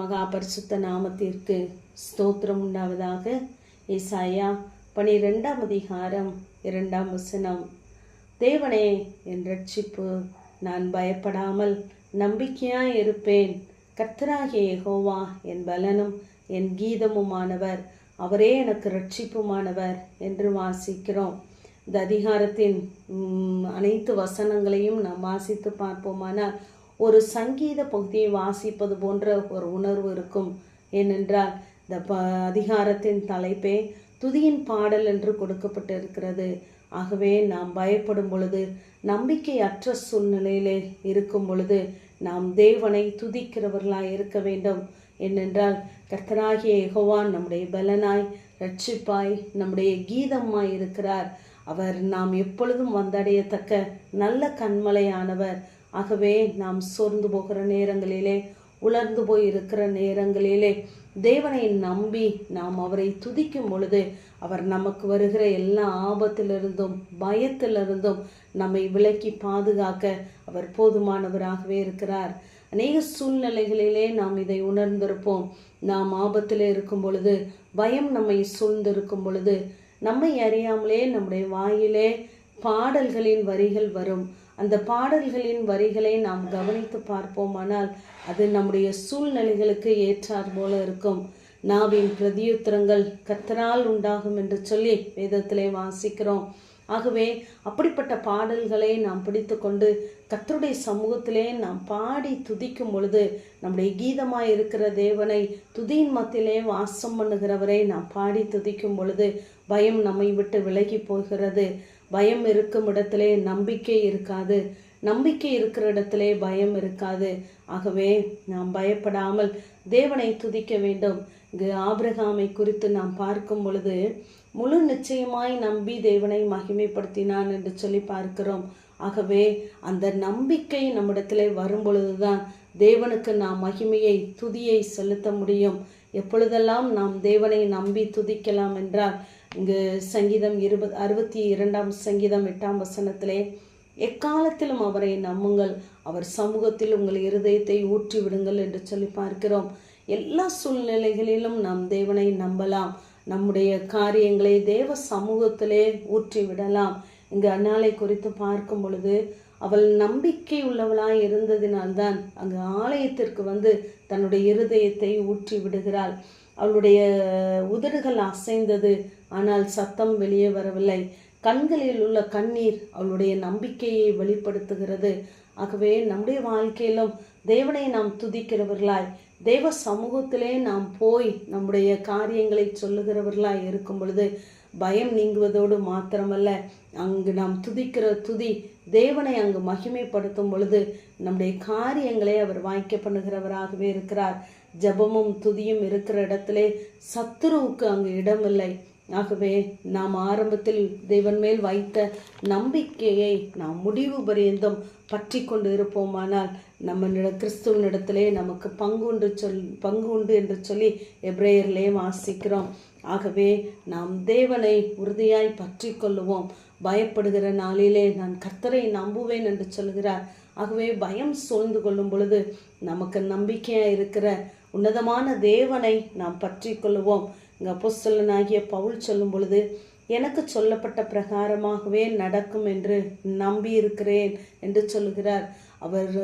மகா பரிசுத்த நாமத்திற்கு ஸ்தோத்திரம் உண்டாவதாக. ஏசாயா பனிரெண்டாம் அதிகாரம் இரண்டாம் வசனம். தேவனே என் ரட்சிப்பு நான் பயப்படாமல் நம்பிக்கையாய் இருப்பேன். கர்த்தராகிய ஏகோவா என் பலனும் என் கீதமுமானவர். அவரே எனக்கு ரட்சிப்புமானவர் என்று வாசிக்கிறோம். இந்த அதிகாரத்தின் அனைத்து வசனங்களையும் நாம் வாசித்து பார்ப்போமானால் ஒரு சங்கீத பகுதியை வாசிப்பது போன்ற ஒரு உணர்வு இருக்கும். ஏனென்றால் இந்த ப அதிகாரத்தின் தலைப்பே துதியின் பாடல் என்று கொடுக்கப்பட்டிருக்கிறது. ஆகவே நாம் பயப்படும் பொழுது நம்பிக்கையற்ற சூழ்நிலையிலே இருக்கும் பொழுது நாம் தேவனை துதிக்கிறவர்களாய் இருக்க வேண்டும். ஏனென்றால் கர்த்தராகிய யெகோவா நம்முடைய பலனாய் ரட்சிப்பாய் நம்முடைய கீதமாய் இருக்கிறார். அவர் நாம் எப்பொழுதும் வந்தடையத்தக்க நல்ல கண்மலையானவர் ஆகவே நாம் சோர்ந்து போகிற நேரங்களிலே உலர்ந்து போய் இருக்கிற நேரங்களிலே தேவனை நம்பி நாம் அவரை துதிக்கும் பொழுது அவர் நமக்கு வருகிற எல்லா ஆபத்திலிருந்தும் பயத்திலிருந்தும் நம்மை விலக்கி பாதுகாக்க அவர் போதுமானவராகவே இருக்கிறார். அநேக சூழ்நிலைகளிலே நாம் இதை உணர்ந்திருப்போம். நாம் ஆபத்தில் இருக்கும் பொழுது பயம் நம்மை சூழ்ந்திருக்கும் பொழுது நம்மை அறியாமலே நம்முடைய வாயிலே பாடல்களின் வரிகள் வரும். அந்த பாடல்களின் வரிகளை நாம் கவனித்து பார்ப்போமானால் அது நம்முடைய சூழ்நிலைகளுக்கு ஏற்றார் போல இருக்கும். நாவின் பிரதியுத்தரங்கள் கத்தரால் உண்டாகும் என்று சொல்லி வேதத்திலே வாசிக்கிறோம். ஆகவே அப்படிப்பட்ட பாடல்களை நாம் பிடித்துக்கொண்டு கத்தருடைய சமூகத்திலே நாம் பாடி துதிக்கும் பொழுது நம்முடைய கீதமாக இருக்கிற தேவனை துதியின் மத்தியிலே வாசம் பண்ணுகிறவரை நாம் பாடி துதிக்கும் பொழுது பயம் நம்மை விட்டு விலகி போகிறது. பயம் இருக்கும் இடத்திலே நம்பிக்கை இருக்காது. நம்பிக்கை இருக்கிற இடத்திலே பயம் இருக்காது. ஆகவே நாம் பயப்படாமல் தேவனை துதிக்க வேண்டும். இங்கு ஆபிரகாமை குறித்து நாம் பார்க்கும் பொழுது முழு நிச்சயமாய் நம்பி தேவனை மகிமைப்படுத்தினான் என்று சொல்லி பார்க்கிறோம். ஆகவே அந்த நம்பிக்கை நம்மிடத்திலே வரும் பொழுதுதான் தேவனுக்கு நாம் மகிமையை துதியை செலுத்த முடியும். எப்பொழுதெல்லாம் நாம் தேவனை நம்பி துதிக்கலாம் என்றால் இங்கு சங்கீதம் இருபது அறுபத்தி இரண்டாம் சங்கீதம் எட்டாம் வசனத்திலே எக்காலத்திலும் அவரை நம்புங்கள். அவர் சமூகத்தில் உங்கள் இருதயத்தை ஊற்றி விடுங்கள் என்று சொல்லி பார்க்கிறோம். எல்லா சூழ்நிலைகளிலும் நாம் தேவனை நம்பலாம். நம்முடைய காரியங்களை தேவ சமூகத்திலே ஊற்றி விடலாம் இங்கு அன்னாலை குறித்து பார்க்கும் பொழுது அவள் நம்பிக்கை உள்ளவளாய் இருந்ததினால்தான் அங்கு ஆலயத்திற்கு வந்து தன்னுடைய இருதயத்தை ஊற்றி விடுகிறாள் அவளுடைய உதடுகள் அசைந்தது. ஆனால் சத்தம் வெளியே வரவில்லை. கண்களில் உள்ள கண்ணீர் அவளுடைய நம்பிக்கையை வெளிப்படுத்துகிறது. ஆகவே நம்முடைய வாழ்க்கையிலும் தேவனை நாம் துதிக்கிறவர்களாய் தேவ சமூகத்திலே நாம் போய் நம்முடைய காரியங்களை சொல்லுகிறவர்களாய் இருக்கும் பொழுது பயம் நீங்குவதோடு மாத்திரமல்ல அங்கு நாம் துதிக்கிற துதி தேவனை அங்கு மகிமைப்படுத்தும் பொழுது நம்முடைய காரியங்களை அவர் வாய்க்க பண்ணுகிறவராகவே இருக்கிறார். ஜெபமும் துதியும் இருக்கிற இடத்திலே சத்துருவுக்கு அங்கு இடமில்லை. ஆகவே நாம் ஆரம்பத்தில் தேவன் மேல் வைத்த நம்பிக்கையை நாம் முடிவு பரியந்தம் பற்றி கொண்டு இருப்போமானால் நம்ம கிறிஸ்துவனிடத்திலே நமக்கு பங்கு உண்டு சொல் பங்கு உண்டு என்று சொல்லி எப்ரேயர்லேயே வாசிக்கிறோம். ஆகவே நாம் தேவனை உறுதியாய் பற்றி கொள்ளுவோம். பயப்படுகிற நாளிலே நான் கர்த்தரை நம்புவேன் என்று சொல்கிறார். ஆகவே பயம் சூழ்ந்து கொள்ளும் பொழுது நமக்கு நம்பிக்கையாக இருக்கிற உன்னதமான தேவனை நாம் பற்றி கொள்ளுவோம். இங்கே அப்போஸ்தலனாகிய பவுல் சொல்லும் பொழுது எனக்கு சொல்லப்பட்ட பிரகாரமாகவே நடக்கும் என்று நம்பியிருக்கிறேன் என்று சொல்லுகிறார். அவர்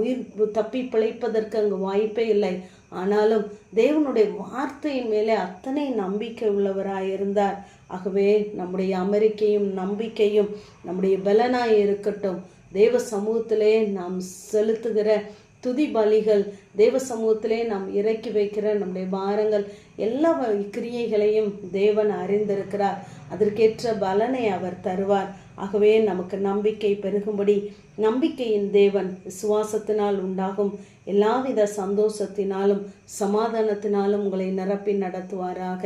உயிர் தப்பி பிழைப்பதற்கு அங்கு வாய்ப்பே இல்லை. ஆனாலும் தேவனுடைய வார்த்தையின் மேலே அத்தனை நம்பிக்கை உள்ளவராக இருந்தார். ஆகவே நம்முடைய அமெரிக்கையும் நம்பிக்கையும் நம்முடைய பலனாய் இருக்கட்டும். தேவ சமூகத்திலே நாம் செலுத்துகிற துதி பலிகள் தேவ சமூகத்திலே நாம் இறக்கி வைக்கிற நம்முடைய பாரங்கள் எல்லா கிரியைகளையும் தேவன் அறிந்திருக்கிறார். அதற்கேற்ற பலனை அவர் தருவார். ஆகவே நமக்கு நம்பிக்கை பெருகும்படி நம்பிக்கையின் தேவன் விசுவாசத்தினால் உண்டாகும். எல்லாவித சந்தோஷத்தினாலும் சமாதானத்தினாலும் உங்களை நிரப்பி நடத்துவாராக.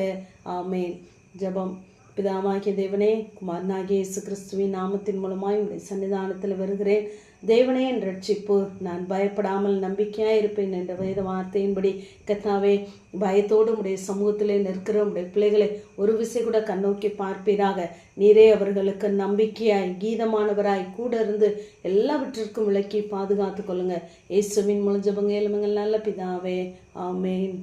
ஆமேன். ஜெபம். பிதாமாகிய தேவனே குமாரனாகிய இயேசு கிறிஸ்துவின் நாமத்தின் மூலமாய் உங்களுடைய சன்னிதானத்தில் வருகிறேன். தேவனே என் ரட்சிப்பு. நான் பயப்படாமல் நம்பிக்கையாக இருப்பேன் என்ற வேத வார்த்தையின்படி கத்தாவே பயத்தோடு உடைய சமூகத்திலே நிற்கிற உடைய பிள்ளைகளை ஒரு விசை கூட கண்ணோக்கி பார்ப்பீராக. நீரே அவர்களுக்கு நம்பிக்கையாய் கீதமானவராய் கூட இருந்து எல்லாவற்றிற்கும் விளக்கி பாதுகாத்து கொள்ளுங்க. இயேசுவின் மூலம் எலுமங்கள் நல்ல பிதாவே. ஆமேன்.